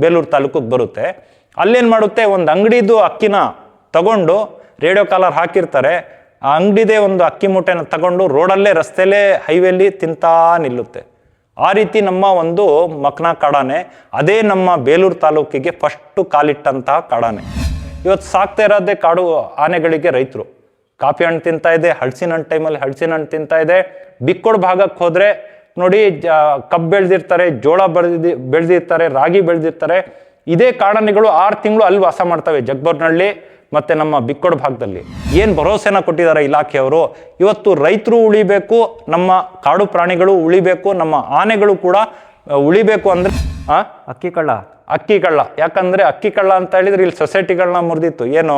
ಬೇಲೂರು ತಾಲೂಕಿಗೆ ಬರುತ್ತೆ. ಅಲ್ಲೇನು ಮಾಡುತ್ತೆ? ಒಂದು ಅಂಗಡಿದು ಅಕ್ಕಿನ ತಗೊಂಡು ರೇಡಿಯೋ ಕಾಲರ್ ಹಾಕಿರ್ತಾರೆ. ಆ ಅಂಗಡಿದೇ ಒಂದು ಅಕ್ಕಿ ಮೂಟೆನ ತಗೊಂಡು ರೋಡಲ್ಲೇ ರಸ್ತೆಯಲ್ಲೇ ಹೈವೇಲಿ ತಿಂತಾ ನಿಲ್ಲುತ್ತೆ. ಆ ರೀತಿ ನಮ್ಮ ಒಂದು ಮಕ್ನ ಕಾಡಾನೆ. ಅದೇ ನಮ್ಮ ಬೇಲೂರು ತಾಲೂಕಿಗೆ ಫಸ್ಟು ಕಾಲಿಟ್ಟಂತಹ ಕಾಡಾನೆ. ಇವತ್ತು ಸಾಕ್ತಾ ಇರೋದೇ ಕಾಡು ಆನೆಗಳಿಗೆ ರೈತರು. ಕಾಫಿ ಹಣ್ಣು ತಿಂತಾ ಇದೆ ಹಳಸಿನ ಹಣ್ಣು ಟೈಮಲ್ಲಿ ಹಳಸಿನ ಹಣ್ಣು ತಿಂತಾ ಇದೆ. ಬಿಕ್ಕೋಡ್ ಭಾಗಕ್ಕೆ ಹೋದ್ರೆ ನೋಡಿ ಜ ಕಬ್ಬು ಬೆಳೆದಿರ್ತಾರೆ ಜೋಳ ಬೆಳೆದಿ ಬೆಳೆದಿರ್ತಾರೆ ರಾಗಿ ಬೆಳೆದಿರ್ತಾರೆ. ಇದೇ ಕಾಡಾನೆಗಳು ಆರು ತಿಂಗಳು ಅಲ್ಲಿ ವಾಸ ಮಾಡ್ತವೆ ಜಗ್ಬರ್ನಹಳ್ಳಿ ಮತ್ತೆ ನಮ್ಮ ಬಿಕ್ಕೋಡ್ ಭಾಗದಲ್ಲಿ. ಏನು ಭರವಸೆನ ಕೊಟ್ಟಿದ್ದಾರೆ ಇಲಾಖೆಯವರು? ಇವತ್ತು ರೈತರು ಉಳಿಬೇಕು ನಮ್ಮ ಕಾಡು ಪ್ರಾಣಿಗಳು ಉಳಿಬೇಕು ನಮ್ಮ ಆನೆಗಳು ಕೂಡ ಉಳಿಬೇಕು ಅಂದ್ರೆ ಅಕ್ಕಿ ಕಳ್ಳ. ಅಕ್ಕಿ ಕಳ್ಳ. ಯಾಕಂದ್ರೆ ಅಕ್ಕಿ ಕಳ್ಳ ಅಂತ ಹೇಳಿದ್ರೆ ಇಲ್ಲಿ ಸೊಸೈಟಿಗಳನ್ನ ಮುರಿದಿತ್ತು. ಏನು?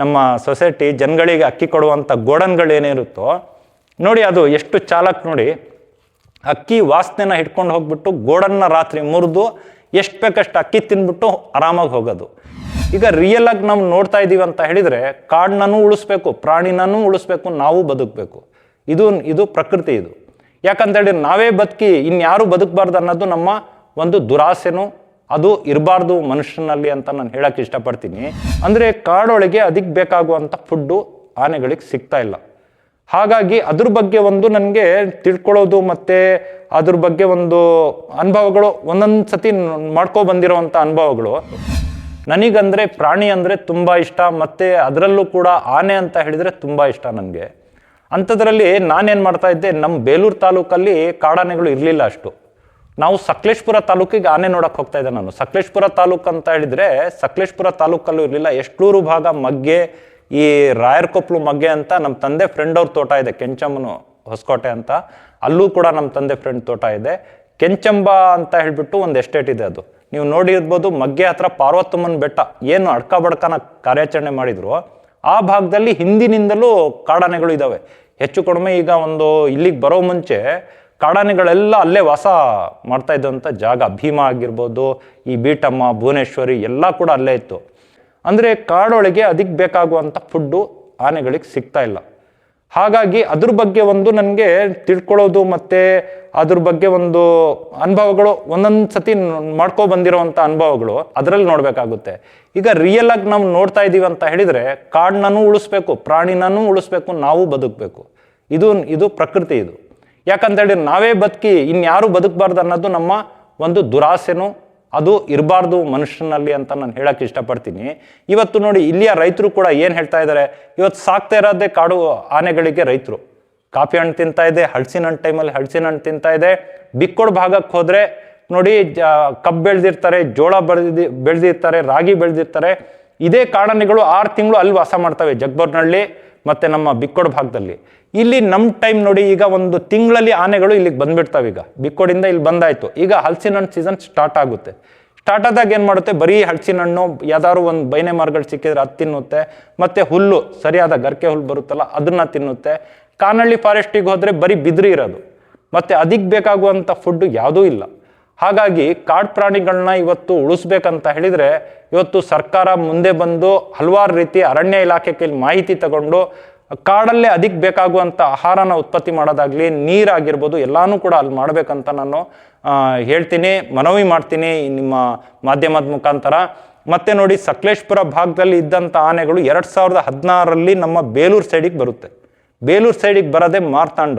ನಮ್ಮ ಸೊಸೈಟಿ ಜನಗಳಿಗೆ ಅಕ್ಕಿ ಕೊಡುವಂಥ ಗೋಡನ್ಗಳು ಏನಿರುತ್ತೋ ನೋಡಿ ಅದು ಎಷ್ಟು ಚಾಲಕ್ ನೋಡಿ. ಅಕ್ಕಿ ವಾಸನೆನ ಹಿಡ್ಕೊಂಡು ಹೋಗ್ಬಿಟ್ಟು ಗೋಡನ್ನ ರಾತ್ರಿ ಮುರಿದು ಎಷ್ಟು ಬೇಕಷ್ಟು ಅಕ್ಕಿ ತಿಂದ್ಬಿಟ್ಟು ಆರಾಮಾಗಿ ಹೋಗೋದು. ಈಗ ರಿಯಲ್ ಆಗಿ ನಾವು ನೋಡ್ತಾ ಇದ್ದೀವಿ ಅಂತ ಹೇಳಿದ್ರೆ ಕಾಡನ್ನೂ ಉಳಿಸ್ಬೇಕು ಪ್ರಾಣಿನೂ ಉಳಿಸ್ಬೇಕು, ನಾವು ಬದುಕಬೇಕು. ಇದು ಇದು ಪ್ರಕೃತಿ ಇದು. ಯಾಕಂತ ಹೇಳಿದ್ರೆ ನಾವೇ ಬದುಕಿ ಇನ್ಯಾರು ಬದುಕಬಾರ್ದು ಅನ್ನೋದು ನಮ್ಮ ಒಂದು ದುರಾಸೆನೂ ಅದು ಇರಬಾರ್ದು ಮನುಷ್ಯನಲ್ಲಿ ಅಂತ ನಾನು ಹೇಳಕ್ಕೆ ಇಷ್ಟಪಡ್ತೀನಿ. ಅಂದರೆ ಕಾಡೊಳಗೆ ಅದಕ್ಕೆ ಬೇಕಾಗುವಂಥ ಫುಡ್ಡು ಆನೆಗಳಿಗೆ ಸಿಗ್ತಾ ಇಲ್ಲ. ಹಾಗಾಗಿ ಅದ್ರ ಬಗ್ಗೆ ಒಂದು ನನಗೆ ತಿಳ್ಕೊಳ್ಳೋದು ಮತ್ತು ಅದ್ರ ಬಗ್ಗೆ ಒಂದು ಅನುಭವಗಳು ಒಂದೊಂದು ಸತಿ ಮಾಡ್ಕೊ ಬಂದಿರೋವಂಥ ಅನುಭವಗಳು. ನನಗಂದರೆ ಪ್ರಾಣಿ ಅಂದರೆ ತುಂಬ ಇಷ್ಟ ಮತ್ತು ಅದರಲ್ಲೂ ಕೂಡ ಆನೆ ಅಂತ ಹೇಳಿದರೆ ತುಂಬ ಇಷ್ಟ ನನಗೆ. ಅಂಥದ್ರಲ್ಲಿ ನಾನೇನು ಮಾಡ್ತಾ ಇದ್ದೆ ನಮ್ಮ ಬೇಲೂರು ತಾಲೂಕಲ್ಲಿ ಕಾಡಾನೆಗಳು ಇರಲಿಲ್ಲ ಅಷ್ಟು. ನಾವು ಸಕಲೇಶ್ಪುರ ತಾಲೂಕಿಗೆ ಆನೆ ನೋಡೋಕೆ ಹೋಗ್ತಾ ಇದ್ದೆ ನಾನು. ಸಕಲೇಶ್ಪುರ ತಾಲೂಕು ಅಂತ ಹೇಳಿದರೆ ಸಕಲೇಶ್ಪುರ ತಾಲೂಕಲ್ಲೂ ಇರಲಿಲ್ಲ. ಎಷ್ಟೂರು ಭಾಗ ಮಗ್ಗೆ ಈ ರಾಯರ್ಕೊಪ್ಲು ಮಗ್ಗೆ ಅಂತ ನಮ್ಮ ತಂದೆ ಫ್ರೆಂಡ್ ಅವ್ರ ತೋಟ ಇದೆ, ಕೆಂಚಮ್ಮನು ಹೊಸಕೋಟೆ ಅಂತ. ಅಲ್ಲೂ ಕೂಡ ನಮ್ಮ ತಂದೆ ಫ್ರೆಂಡ್ ತೋಟ ಇದೆ. ಕೆಂಚಂಬ ಅಂತ ಹೇಳಿಬಿಟ್ಟು ಒಂದು ಎಸ್ಟೇಟ್ ಇದೆ ಅದು. ನೀವು ನೋಡಿರ್ಬೋದು ಮಗ್ಗೆ ಹತ್ರ ಪಾರ್ವತಮ್ಮನ ಬೆಟ್ಟ. ಏನು ಅಡ್ಕ ಬಡ್ಕನ ಕಾರ್ಯಾಚರಣೆ ಮಾಡಿದ್ರು. ಆ ಭಾಗದಲ್ಲಿ ಹಿಂದಿನಿಂದಲೂ ಕಾಡಾನೆಗಳು ಇದ್ದಾವೆ ಹೆಚ್ಚು ಕಡಿಮೆ ಈಗ ಒಂದು ಇಲ್ಲಿಗೆ ಬರೋ ಮುಂಚೆ ಕಾಡಾನೆಗಳೆಲ್ಲ ಅಲ್ಲೇ ವಾಸ ಮಾಡ್ತಾ ಇದ್ದಂಥ ಜಾಗ. ಭೀಮಾ ಆಗಿರ್ಬೋದು, ಈ ಬೀಟಮ್ಮ, ಭುವನೇಶ್ವರಿ ಎಲ್ಲ ಕೂಡ ಅಲ್ಲೇ ಇತ್ತು. ಅಂದರೆ ಕಾಡೊಳಗೆ ಅದಕ್ಕೆ ಬೇಕಾಗುವಂಥ ಫುಡ್ಡು ಆನೆಗಳಿಗೆ ಸಿಗ್ತಾ ಇಲ್ಲ. ಹಾಗಾಗಿ ಅದ್ರ ಬಗ್ಗೆ ಒಂದು ನನಗೆ ತಿಳ್ಕೊಳ್ಳೋದು ಮತ್ತು ಅದ್ರ ಬಗ್ಗೆ ಒಂದು ಅನುಭವಗಳು ಒಂದೊಂದು ಸತಿ ಮಾಡ್ಕೊ ಬಂದಿರೋವಂಥ ಅನುಭವಗಳು ಅದರಲ್ಲಿ ನೋಡಬೇಕಾಗುತ್ತೆ. ಈಗ ರಿಯಲಾಗಿ ನಾವು ನೋಡ್ತಾ ಇದ್ದೀವಿ ಅಂತ ಹೇಳಿದರೆ ಕಾಡನ್ನೂ ಉಳಿಸ್ಬೇಕು ಪ್ರಾಣಿನೂ ಉಳಿಸ್ಬೇಕು, ನಾವು ಬದುಕಬೇಕು. ಇದು ಇದು ಪ್ರಕೃತಿ ಇದು. ಯಾಕಂತ ಹೇಳಿದ್ರೆ ನಾವೇ ಬದುಕಿ ಇನ್ಯಾರೂ ಬದುಕಬಾರ್ದು ಅನ್ನೋದು ನಮ್ಮ ಒಂದು ದುರಾಸೆನೂ ಅದು ಇರಬಾರ್ದು ಮನುಷ್ಯನಲ್ಲಿ ಅಂತ ನಾನು ಹೇಳಕ್ಕೆ ಇಷ್ಟಪಡ್ತೀನಿ. ಇವತ್ತು ನೋಡಿ, ಇಲ್ಲಿಯ ರೈತರು ಕೂಡ ಏನು ಹೇಳ್ತಾ ಇದ್ದಾರೆ ಇವತ್ತು ಸಾಕ್ತಾ ಇರೋದೇ ಕಾಡು ಆನೆಗಳಿಗೆ ರೈತರು. ಕಾಫಿ ಹಣ್ಣು ತಿಂತಾ ಇದೆ ಹಳಸಿನ ಹಣ್ಣು ಟೈಮಲ್ಲಿ ಹಳಸಿನ ಹಣ್ಣು ತಿಂತಾ ಇದೆ. ಬಿಕ್ಕೋಡ್ ಭಾಗಕ್ಕೆ ಹೋದರೆ ನೋಡಿ ಕಬ್ಬು ಬೆಳೆದಿರ್ತಾರೆ, ಜೋಳ ಬೆಳೆದಿ ಬೆಳೆದಿರ್ತಾರೆ, ರಾಗಿ ಬೆಳೆದಿರ್ತಾರೆ. ಇದೇ ಕಾಡಾನೆಗಳು ಆರು ತಿಂಗಳು ಅಲ್ಲಿ ವಾಸ ಮಾಡ್ತವೆ. ಜಗ್ಬರ್ನಹಳ್ಳಿ ಮತ್ತು ನಮ್ಮ ಬಿಕ್ಕೋಡ್ ಭಾಗದಲ್ಲಿ. ಇಲ್ಲಿ ನಮ್ಮ ಟೈಮ್ ನೋಡಿ ಈಗ ಒಂದು ತಿಂಗಳಲ್ಲಿ ಆನೆಗಳು ಇಲ್ಲಿಗೆ ಬಂದ್ಬಿಡ್ತಾವೆ ಈಗ. ಬಿಕ್ಕೋಡಿಂದ ಇಲ್ಲಿ ಬಂದಾಯ್ತು. ಈಗ ಹಲಸಿನ ಹಣ್ಣು ಸೀಸನ್ ಸ್ಟಾರ್ಟ್ ಆಗುತ್ತೆ. ಸ್ಟಾರ್ಟ್ ಆದಾಗ ಏನು ಮಾಡುತ್ತೆ? ಬರೀ ಹಲಸಿನ ಹಣ್ಣು ಯಾವ್ದಾದ್ರು ಒಂದು ಬೈನೆ ಮಾರ್ಗಳು ಸಿಕ್ಕಿದ್ರೆ ಅದು ತಿನ್ನುತ್ತೆ. ಮತ್ತು ಹುಲ್ಲು, ಸರಿಯಾದ ಗರ್ಕೆ ಹುಲ್ಲು ಬರುತ್ತಲ್ಲ, ಅದನ್ನ ತಿನ್ನುತ್ತೆ. ಕಾನಹಳ್ಳಿ ಫಾರೆಸ್ಟಿಗೆ ಹೋದರೆ ಬರೀ ಬಿದ್ರಿ ಇರೋದು. ಮತ್ತು ಅದಕ್ಕೆ ಬೇಕಾಗುವಂಥ ಫುಡ್ಡು ಯಾವುದೂ ಇಲ್ಲ. ಹಾಗಾಗಿ ಕಾಡು ಪ್ರಾಣಿಗಳನ್ನ ಇವತ್ತು ಉಳಿಸ್ಬೇಕಂತ ಹೇಳಿದರೆ, ಇವತ್ತು ಸರ್ಕಾರ ಮುಂದೆ ಬಂದು ಹಲವಾರು ರೀತಿ ಅರಣ್ಯ ಇಲಾಖೆ ಕೈಲಿ ಮಾಹಿತಿ ತಗೊಂಡು ಕಾಡಲ್ಲೇ ಅದಕ್ಕೆ ಬೇಕಾಗುವಂಥ ಆಹಾರನ ಉತ್ಪತ್ತಿ ಮಾಡೋದಾಗ್ಲಿ ನೀರಾಗಿರ್ಬೋದು ಎಲ್ಲನೂ ಕೂಡ ಅಲ್ಲಿ ಮಾಡಬೇಕಂತ ನಾನು ಹೇಳ್ತೀನಿ, ಮನವಿ ಮಾಡ್ತೀನಿ ನಿಮ್ಮ ಮಾಧ್ಯಮದ ಮುಖಾಂತರ. ಮತ್ತೆ ನೋಡಿ, ಸಕಲೇಶ್ಪುರ ಭಾಗದಲ್ಲಿ ಇದ್ದಂಥ ಆನೆಗಳು ಎರಡು ಸಾವಿರದ ಹದಿನಾರರಲ್ಲಿ ನಮ್ಮ ಬೇಲೂರು ಸೈಡಿಗೆ ಬರುತ್ತೆ. ಬೇಲೂರು ಸೈಡಿಗೆ ಬರೋದೇ ಮಾರ್ತಾಂಡ.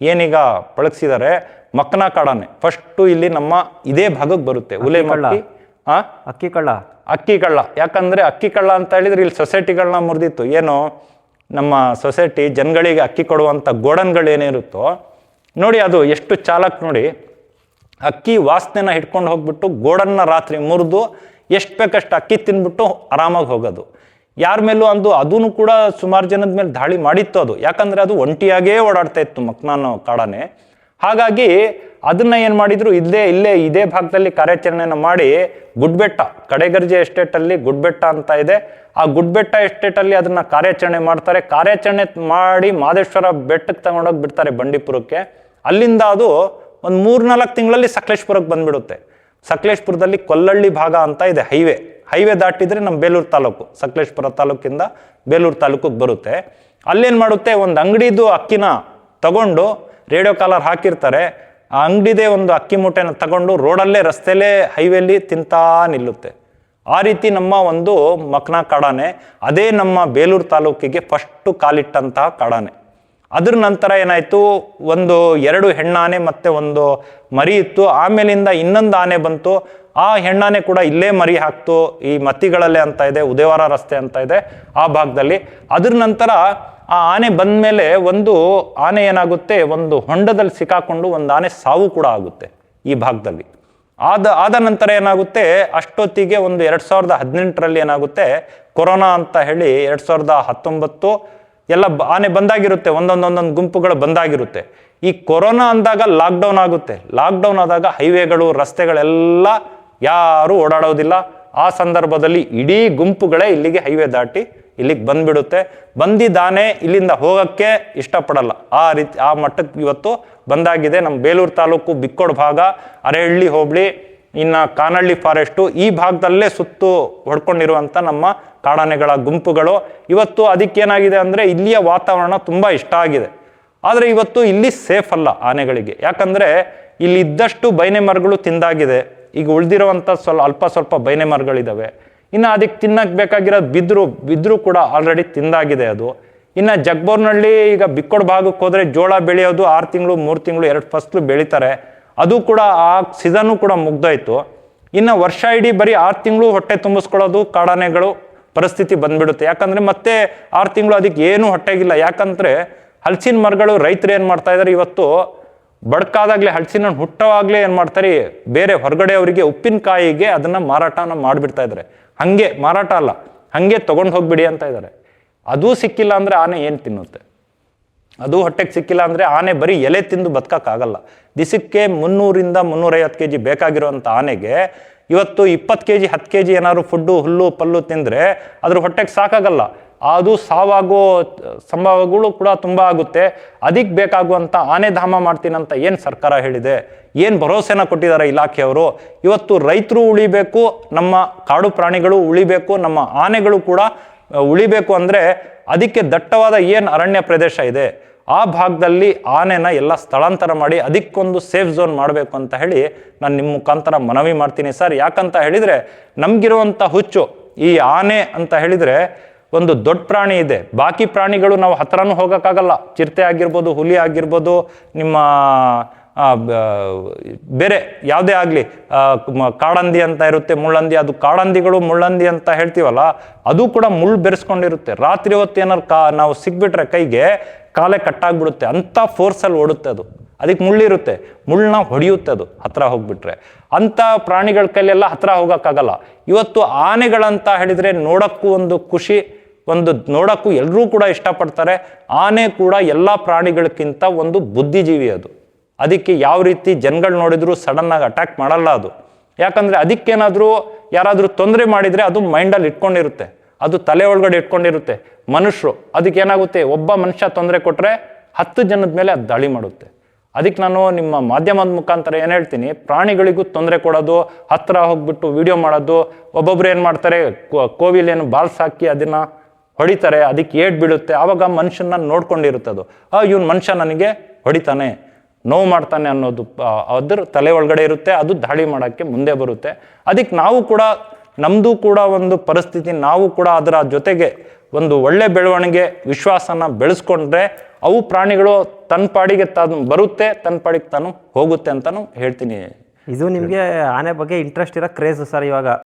ಏನೀಗ ಪಳಗಿಸಿದ್ದಾರೆ ಮಕ್ಕನ ಕಾಡಾನೆ. ಫಸ್ಟು ಇಲ್ಲಿ ನಮ್ಮ ಇದೇ ಭಾಗಕ್ಕೆ ಬರುತ್ತೆ. ಉಲೆ. ಮಕ್ಕಿ ಆ? ಅಕ್ಕಿ ಕಳ್ಳ. ಅಕ್ಕಿ ಕಳ್ಳ. ಯಾಕಂದ್ರೆ ಅಕ್ಕಿ ಕಳ್ಳ ಅಂತ ಹೇಳಿದ್ರೆ ಇಲ್ಲಿ ಸೊಸೈಟಿಗಳನ್ನ ಮುರಿದಿತ್ತು. ಏನು ನಮ್ಮ ಸೊಸೈಟಿ ಜನಗಳಿಗೆ ಅಕ್ಕಿ ಕೊಡುವಂಥ ಗೋಡನ್ಗಳು ಏನಿರುತ್ತೋ ನೋಡಿ ಅದು ಎಷ್ಟು ಚಾಲಕ್ ನೋಡಿ. ಅಕ್ಕಿ ವಾಸನೆನ ಹಿಡ್ಕೊಂಡು ಹೋಗ್ಬಿಟ್ಟು ಗೋಡನ್ನ ರಾತ್ರಿ ಮುರಿದು ಎಷ್ಟು ಬೇಕಷ್ಟು ಅಕ್ಕಿ ತಿಂದ್ಬಿಟ್ಟು ಆರಾಮಾಗಿ ಹೋಗೋದು. ಯಾರ ಮೇಲೂ ಅಂದು ಅದೂ ಕೂಡ ಸುಮಾರು ಜನದ ಮೇಲೆ ದಾಳಿ ಮಾಡಿತ್ತು ಅದು. ಯಾಕಂದ್ರೆ ಅದು ಒಂಟಿಯಾಗೇ ಓಡಾಡ್ತಾ ಇತ್ತು ಮಕ್ನಾನು ಕಾಡಾನೆ. ಹಾಗಾಗಿ ಅದನ್ನ ಏನು ಮಾಡಿದ್ರು, ಇಲ್ಲೇ ಇಲ್ಲೇ, ಇದೇ ಭಾಗದಲ್ಲಿ ಕಾರ್ಯಾಚರಣೆಯನ್ನು ಮಾಡಿ ಗುಡ್ಬೆಟ್ಟ, ಕಡೆಗರ್ಜೆ ಎಸ್ಟೇಟಲ್ಲಿ ಗುಡ್ಬೆಟ್ಟ ಅಂತ ಇದೆ. ಆ ಗುಡ್ಬೆಟ್ಟ ಎಸ್ಟೇಟಲ್ಲಿ ಅದನ್ನ ಕಾರ್ಯಾಚರಣೆ ಮಾಡ್ತಾರೆ. ಕಾರ್ಯಾಚರಣೆ ಮಾಡಿ ಮಾದೇಶ್ವರ ಬೆಟ್ಟಕ್ಕೆ ತಗೊಂಡೋಗಿ ಬಿಡ್ತಾರೆ ಬಂಡೀಪುರಕ್ಕೆ. ಅಲ್ಲಿಂದ ಅದು ಒಂದು ಮೂರ್ನಾಲ್ಕು ತಿಂಗಳಲ್ಲಿ ಸಕಲೇಶ್ಪುರಕ್ಕೆ ಬಂದ್ಬಿಡುತ್ತೆ. ಸಕಲೇಶ್ಪುರದಲ್ಲಿ ಕೊಲ್ಲಳ್ಳಿ ಭಾಗ ಅಂತ ಇದೆ, ಹೈವೇ. ಹೈವೇ ದಾಟಿದ್ರೆ ನಮ್ಮ ಬೇಲೂರು ತಾಲೂಕು, ಸಕಲೇಶ್ಪುರ ತಾಲೂಕಿಂದ ಬೇಲೂರು ತಾಲೂಕಿಗೆ ಬರುತ್ತೆ. ಅಲ್ಲೇನು ಮಾಡುತ್ತೆ, ಒಂದು ಅಂಗಡಿದು ಅಕ್ಕಿನ ತಗೊಂಡು ರೇಡಿಯೋ ಕಾಲರ್ ಹಾಕಿರ್ತಾರೆ, ಆ ಅಂಗಡಿದೇ ಒಂದು ಅಕ್ಕಿ ಮೂಟೆನ ತಗೊಂಡು ರೋಡಲ್ಲೇ ರಸ್ತೆಲೇ ಹೈವೇಲಿ ತಿಂತಾ ನಿಲ್ಲುತ್ತೆ. ಆ ರೀತಿ ನಮ್ಮ ಒಂದು ಮಕ್ನ ಕಾಡಾನೆ, ಅದೇ ನಮ್ಮ ಬೇಲೂರು ತಾಲೂಕಿಗೆ ಫಸ್ಟು ಕಾಲಿಟ್ಟಂತಹ ಕಾಡಾನೆ. ಅದ್ರ ನಂತರ ಏನಾಯಿತು, ಒಂದು ಎರಡು ಹೆಣ್ಣಾನೆ ಮತ್ತು ಒಂದು ಮರಿ ಇತ್ತು, ಆಮೇಲಿಂದ ಇನ್ನೊಂದು ಆನೆ ಬಂತು. ಆ ಹೆಣ್ಣಾನೆ ಕೂಡ ಇಲ್ಲೇ ಮರಿ ಹಾಕ್ತು, ಈ ಮತ್ತಿಗಳಲ್ಲೇ ಅಂತ ಇದೆ ಉದಯವಾರ ರಸ್ತೆ ಅಂತ ಇದೆ, ಆ ಭಾಗದಲ್ಲಿ. ಅದ್ರ ನಂತರ ಆ ಆನೆ ಬಂದ ಮೇಲೆ ಒಂದು ಆನೆ ಏನಾಗುತ್ತೆ? ಒಂದು ಹೊಂಡದಲ್ಲಿ ಸಿಕ್ಕಾಕೊಂಡು ಒಂದು ಆನೆ ಸಾವು ಕೂಡ ಆಗುತ್ತೆ ಈ ಭಾಗದಲ್ಲಿ. ಆದ ಆದ ನಂತರ ಏನಾಗುತ್ತೆ? ಅಷ್ಟೊತ್ತಿಗೆ ಒಂದು ಎರಡು ಸಾವಿರದ ಹದಿನೆಂಟರಲ್ಲಿ ಏನಾಗುತ್ತೆ? ಕೊರೋನಾ ಅಂತ ಹೇಳಿ ಎರಡು ಸಾವಿರದ ಹತ್ತೊಂಬತ್ತು ಎಲ್ಲ ಆನೆ ಬಂದಾಗಿರುತ್ತೆ. ಒಂದೊಂದೊಂದೊಂದು ಗುಂಪುಗಳು ಬಂದಾಗಿರುತ್ತೆ. ಈ ಕೊರೋನಾ ಅಂದಾಗ ಲಾಕ್ಡೌನ್ ಆಗುತ್ತೆ. ಲಾಕ್ಡೌನ್ ಆದಾಗ ಹೈವೇಗಳು, ರಸ್ತೆಗಳೆಲ್ಲ ಯಾರೂ ಓಡಾಡೋದಿಲ್ಲ. ಆ ಸಂದರ್ಭದಲ್ಲಿ ಇಡೀ ಗುಂಪುಗಳೇ ಇಲ್ಲಿಗೆ ಹೈವೇ ದಾಟಿ ಇಲ್ಲಿಗೆ ಬಂದ್ಬಿಡುತ್ತೆ. ಬಂದಿದ್ದಾನೆ, ಇಲ್ಲಿಂದ ಹೋಗೋಕ್ಕೆ ಇಷ್ಟಪಡಲ್ಲ. ಆ ರೀತಿ, ಆ ಮಟ್ಟಕ್ಕೆ ಇವತ್ತು ಬಂದಾಗಿದೆ. ನಮ್ಮ ಬೇಲೂರು ತಾಲೂಕು ಬಿಕ್ಕೋಡ್ ಭಾಗ, ಅರೆಹಳ್ಳಿ, ಹೋಬಳಿ, ಇನ್ನು ಕಾನಹಳ್ಳಿ ಫಾರೆಸ್ಟು, ಈ ಭಾಗದಲ್ಲೇ ಸುತ್ತು ಹೊಡ್ಕೊಂಡಿರುವಂಥ ನಮ್ಮ ಕಾಡಾನೆಗಳ ಗುಂಪುಗಳು. ಇವತ್ತು ಅದಕ್ಕೇನಾಗಿದೆ ಅಂದರೆ, ಇಲ್ಲಿಯ ವಾತಾವರಣ ತುಂಬ ಇಷ್ಟ ಆಗಿದೆ. ಆದರೆ ಇವತ್ತು ಇಲ್ಲಿ ಸೇಫ್ ಅಲ್ಲ ಆನೆಗಳಿಗೆ. ಯಾಕಂದರೆ ಇಲ್ಲಿ ಇದ್ದಷ್ಟು ಬೈನೆ ಮರಗಳು ತಿಂದಾಗಿದೆ. ಈಗ ಉಳಿದಿರುವಂಥ ಸ್ವಲ್ಪ, ಅಲ್ಪ ಸ್ವಲ್ಪ ಬೈನೆ ಮರಗಳಿದ್ದಾವೆ ಇನ್ನು ಅದಕ್ಕೆ ತಿನ್ನಕ್ಕೆ ಬೇಕಾಗಿರೋದು ಬಿದ್ರು ಬಿದ್ರು ಕೂಡ ಆಲ್ರೆಡಿ ತಿಂದಾಗಿದೆ ಅದು. ಇನ್ನು ಜಗ್ಬೋರ್ನಳ್ಳಿ ಈಗ ಬಿಕ್ಕೋಡ್ ಭಾಗಕ್ಕೆ ಹೋದರೆ ಜೋಳ ಬೆಳೆಯೋದು ಆರು ತಿಂಗಳು, ಮೂರು ತಿಂಗಳು, ಎರಡು ಫಸ್ಲು ಬೆಳೀತಾರೆ. ಅದು ಕೂಡ ಆ ಸೀಸನ್ನು ಕೂಡ ಮುಗ್ದೋಯ್ತು. ಇನ್ನು ವರ್ಷ ಇಡೀ ಬರೀ ಆರು ತಿಂಗಳು ಹೊಟ್ಟೆ ತುಂಬಿಸ್ಕೊಳ್ಳೋದು ಕಾಡಾನೆಗಳು ಪರಿಸ್ಥಿತಿ ಬಂದ್ಬಿಡುತ್ತೆ. ಯಾಕಂದರೆ ಮತ್ತೆ ಆರು ತಿಂಗಳು ಅದಕ್ಕೆ ಏನೂ ಹೊಟ್ಟೆಗಿಲ್ಲ. ಯಾಕಂದರೆ ಹಲಸಿನ ಮರಗಳು ರೈತರು ಏನು ಮಾಡ್ತಾ ಇದ್ದಾರೆ ಇವತ್ತು ಬಡ್ಕಾದಾಗಲೇ, ಹಳಸಿನ ಹುಟ್ಟೋವಾಗಲೇ ಏನು ಮಾಡ್ತಾರೆ, ಬೇರೆ ಹೊರಗಡೆ ಅವರಿಗೆ ಉಪ್ಪಿನಕಾಯಿಗೆ ಅದನ್ನು ಮಾರಾಟನ ಮಾಡಿಬಿಡ್ತಾ ಇದ್ದಾರೆ ಹಾಗೆ, ಮಾರಾಟ ಅಲ್ಲ, ಹಾಗೆ ತೊಗೊಂಡು ಹೋಗ್ಬಿಡಿ ಅಂತ ಇದ್ದಾರೆ ಅದೂ ಸಿಕ್ಕಿಲ್ಲ ಅಂದರೆ ಆನೆ ಏನು ತಿನ್ನುತ್ತೆ? ಅದು ಹೊಟ್ಟೆಗೆ ಸಿಕ್ಕಿಲ್ಲ ಅಂದರೆ ಆನೆ ಬರೀ ಎಲೆ ತಿಂದು ಬದುಕೋಕ್ಕಾಗಲ್ಲ. ದಿಸಕ್ಕೆ ಮುನ್ನೂರಿಂದ ಮುನ್ನೂರೈವತ್ತು ಕೆ ಜಿ ಬೇಕಾಗಿರುವಂಥ ಆನೆಗೆ ಇವತ್ತು ಇಪ್ಪತ್ತು ಕೆ ಜಿ ಹತ್ತು ಕೆ ಜಿ ಏನಾದ್ರು ಫುಡ್ಡು, ಹುಲ್ಲು, ಪಲ್ಲು ತಿಂದರೆ ಅದ್ರ ಹೊಟ್ಟೆಗೆ ಸಾಕಾಗಲ್ಲ. ಅದು ಸಾವಾಗೋ, ಸಂಭವಗಳು ಕೂಡ ತುಂಬ ಆಗುತ್ತೆ. ಅದಕ್ಕೆ ಬೇಕಾಗುವಂಥ ಆನೆ ಧಾಮ ಮಾಡ್ತೀನಂತ ಏನು ಸರ್ಕಾರ ಹೇಳಿದೆ? ಏನು ಭರವಸೆನ ಕೊಟ್ಟಿದ್ದಾರೆ ಇಲಾಖೆಯವರು? ಇವತ್ತು ರೈತರು ಉಳಿಬೇಕು, ನಮ್ಮ ಕಾಡು ಪ್ರಾಣಿಗಳು ಉಳಿಬೇಕು, ನಮ್ಮ ಆನೆಗಳು ಕೂಡ ಉಳಿಬೇಕು ಅಂದರೆ ಅದಕ್ಕೆ ದಟ್ಟವಾದ ಏನು ಅರಣ್ಯ ಪ್ರದೇಶ ಇದೆ? ಆ ಭಾಗದಲ್ಲಿ ಆನೆನ ಎಲ್ಲ ಸ್ಥಳಾಂತರ ಮಾಡಿ ಅದಕ್ಕೊಂದು ಸೇಫ್ ಝೋನ್ ಮಾಡಬೇಕು ಅಂತ ಹೇಳಿ ನಾನು ನಿಮ್ಮ ಮುಖಾಂತರ ಮನವಿ ಮಾಡ್ತೀನಿ ಸರ್. ಯಾಕಂತ ಹೇಳಿದರೆ ನಮಗಿರುವಂಥ ಹುಚ್ಚು, ಈ ಆನೆ ಅಂತ ಹೇಳಿದರೆ ಒಂದು ದೊಡ್ಡ ಪ್ರಾಣಿ ಇದೆ. ಬಾಕಿ ಪ್ರಾಣಿಗಳು ನಾವು ಹತ್ರನೂ ಹೋಗೋಕ್ಕಾಗಲ್ಲ. ಚಿರತೆ ಆಗಿರ್ಬೋದು, ಹುಲಿ ಆಗಿರ್ಬೋದು, ನಿಮ್ಮ ಬೇರೆ ಯಾವುದೇ ಆಗಲಿ ಕಾಡಂದಿ ಅಂತ ಇರುತ್ತೆ, ಮುಳ್ಳಂದಿ, ಅದು ಕಾಡಂದಿಗಳು ಮುಳ್ಳಂದಿ ಅಂತ ಹೇಳ್ತೀವಲ್ಲ, ಅದು ಕೂಡ ಮುಳ್ಳು ಬೆರೆಸ್ಕೊಂಡಿರುತ್ತೆ. ರಾತ್ರಿ ಹೊತ್ತು ಏನಾರು ಕಾ, ನಾವು ಸಿಕ್ಬಿಟ್ರೆ ಕೈಗೆ ಕಾಲೇ ಕಟ್ಟಾಗ್ಬಿಡುತ್ತೆ. ಅಂಥ ಫೋರ್ಸಲ್ಲಿ ಓಡುತ್ತೆ ಅದು. ಅದಕ್ಕೆ ಮುಳ್ಳಿರುತ್ತೆ. ಮುಳ್ಳನ್ನ ಹೊಡೆಯುತ್ತೆ ಅದು, ಹತ್ರ ಹೋಗ್ಬಿಟ್ರೆ. ಅಂಥ ಪ್ರಾಣಿಗಳ ಕೈಲೆಲ್ಲ ಹತ್ರ ಹೋಗೋಕ್ಕಾಗಲ್ಲ. ಇವತ್ತು ಆನೆಗಳಂತ ಹೇಳಿದರೆ ನೋಡೋಕ್ಕೂ ಒಂದು ಖುಷಿ ಒಂದು ನೋಡೋಕ್ಕೂ ಎಲ್ಲರೂ ಕೂಡ ಇಷ್ಟಪಡ್ತಾರೆ. ಆನೆ ಕೂಡ ಎಲ್ಲ ಪ್ರಾಣಿಗಳಕ್ಕಿಂತ ಒಂದು ಬುದ್ಧಿಜೀವಿ ಅದು. ಅದಕ್ಕೆ ಯಾವ ರೀತಿ ಜನಗಳು ನೋಡಿದ್ರು ಸಡನ್ನಾಗಿ ಅಟ್ಯಾಕ್ ಮಾಡಲ್ಲ ಅದು. ಯಾಕಂದರೆ ಅದಕ್ಕೇನಾದರೂ ಯಾರಾದರೂ ತೊಂದರೆ ಮಾಡಿದರೆ ಅದು ಮೈಂಡಲ್ಲಿ ಇಟ್ಕೊಂಡಿರುತ್ತೆ. ಅದು ತಲೆ ಒಳಗಡೆ ಇಟ್ಕೊಂಡಿರುತ್ತೆ. ಮನುಷ್ಯರು ಅದಕ್ಕೆ ಏನಾಗುತ್ತೆ ಒಬ್ಬ ಮನುಷ್ಯ ತೊಂದರೆ ಕೊಟ್ಟರೆ ಹತ್ತು ಜನದ ಮೇಲೆ ಅದು ದಾಳಿ ಮಾಡುತ್ತೆ. ಅದಕ್ಕೆ ನಾನು ನಿಮ್ಮ ಮಾಧ್ಯಮದ ಮುಖಾಂತರ ಏನು ಹೇಳ್ತೀನಿ? ಪ್ರಾಣಿಗಳಿಗೂ ತೊಂದರೆ ಕೊಡೋದು ಹತ್ತಿರ ಹೋಗ್ಬಿಟ್ಟು ವಿಡಿಯೋ ಮಾಡೋದು, ಒಬ್ಬೊಬ್ರು ಏನು ಮಾಡ್ತಾರೆ? ಕೋವಿಲೇನು ಬಾಲ್ಸ್ ಹಾಕಿ ಅದನ್ನು ಹೊಡಿತಾರೆ, ಅದಕ್ಕೆ ಏಟ್ ಬೀಳುತ್ತೆ. ಆವಾಗ ಮನುಷ್ಯನ ನೋಡ್ಕೊಂಡಿರುತ್ತದು. ಆ, ಇವ್ನು ಮನುಷ್ಯ ನನಗೆ ಹೊಡಿತಾನೆ, ನೋವು ಮಾಡ್ತಾನೆ ಅನ್ನೋದು ಅದ್ರ ತಲೆ ಒಳಗಡೆ ಇರುತ್ತೆ, ಅದು ದಾಳಿ ಮಾಡೋಕ್ಕೆ ಮುಂದೆ ಬರುತ್ತೆ. ಅದಕ್ಕೆ ನಾವು ಕೂಡ ನಮ್ಮದು ಕೂಡ ಒಂದು ಪರಿಸ್ಥಿತಿ, ನಾವು ಕೂಡ ಅದರ ಜೊತೆಗೆ ಒಂದು ಒಳ್ಳೆ ಬೆಳವಣಿಗೆ, ವಿಶ್ವಾಸನ ಬೆಳೆಸ್ಕೊಂಡ್ರೆ ಅವು ಪ್ರಾಣಿಗಳು ತನ್ನ ಪಾಡಿಗೆ ತಾನು ಬರುತ್ತೆ ತನ್ನ ಪಾಡಿಗೆ ತಾನು ಹೋಗುತ್ತೆ ಅಂತಲೂ ಹೇಳ್ತೀನಿ. ಇದು ನಿಮಗೆ ಆನೆ ಬಗ್ಗೆ ಇಂಟ್ರೆಸ್ಟ್ ಇರೋ ಕ್ರೇಜ್ ಸರ್ ಇವಾಗ.